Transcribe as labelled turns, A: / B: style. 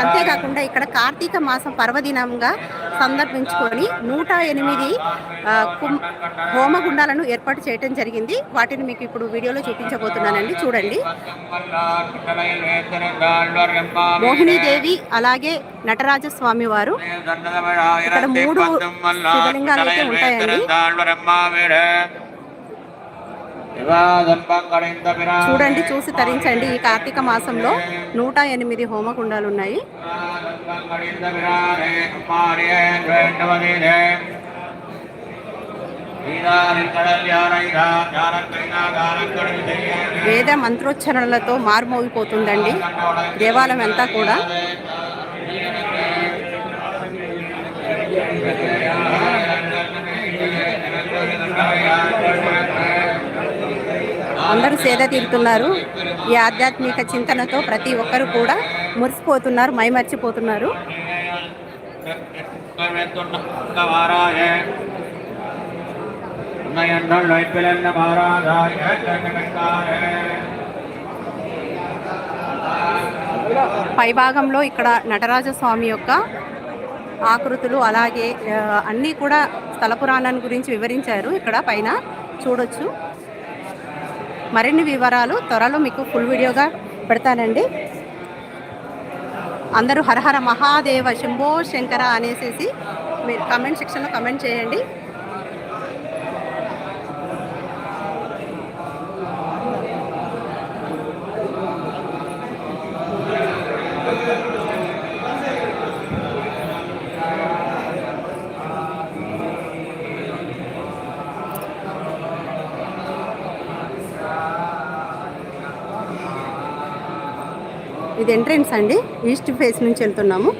A: అంతేకాకుండా ఇక్కడ కార్తీక మాసం పర్వదినంగా సందర్భించుకొని నూట ఎనిమిది హోమగుండాలను ఏర్పాటు చేయడం జరిగింది. వాటిని మీకు ఇప్పుడు వీడియోలో చూపించబోతున్నానండి. చూడండి. మోహినీదేవి అలాగే నటరాజ స్వామి వారు ఇక్కడ మూడు శివలింగాలు అయితే ఉంటాయండి. చూడండి చూసి తరించండి. ఈ కార్తీక మాసంలో నూట ఎనిమిది హోమగుండాలు ఉన్నాయి వేద మంత్రోచ్చరణలతో మారుమోగిపోతుందండి. దేవాలయం అంతా కూడా. అందరూ సేద తీరుతున్నారు. ఈ ఆధ్యాత్మిక చింతనతో ప్రతి ఒక్కరు కూడా మురిసిపోతున్నారు మైమర్చిపోతున్నారు. పైభాగంలో ఇక్కడ నటరాజస్వామి యొక్క ఆకృతులు అలాగే అన్నీ కూడా స్థల పురాణాన్ని గురించి వివరించారు. ఇక్కడ పైన చూడొచ్చు. మరిన్ని వివరాలు త్వరలో మీకు ఫుల్ వీడియోగా పెడతానండి. అందరూ హరహర మహాదేవ శంభో శంకర అనేసేసి మీరు కమెంట్ సెక్షన్లో కమెంట్ చేయండి. ఇది ఎంట్రెన్స్ అండి. ఈస్ట్ ఫేస్ నుంచి వెళ్తున్నాము.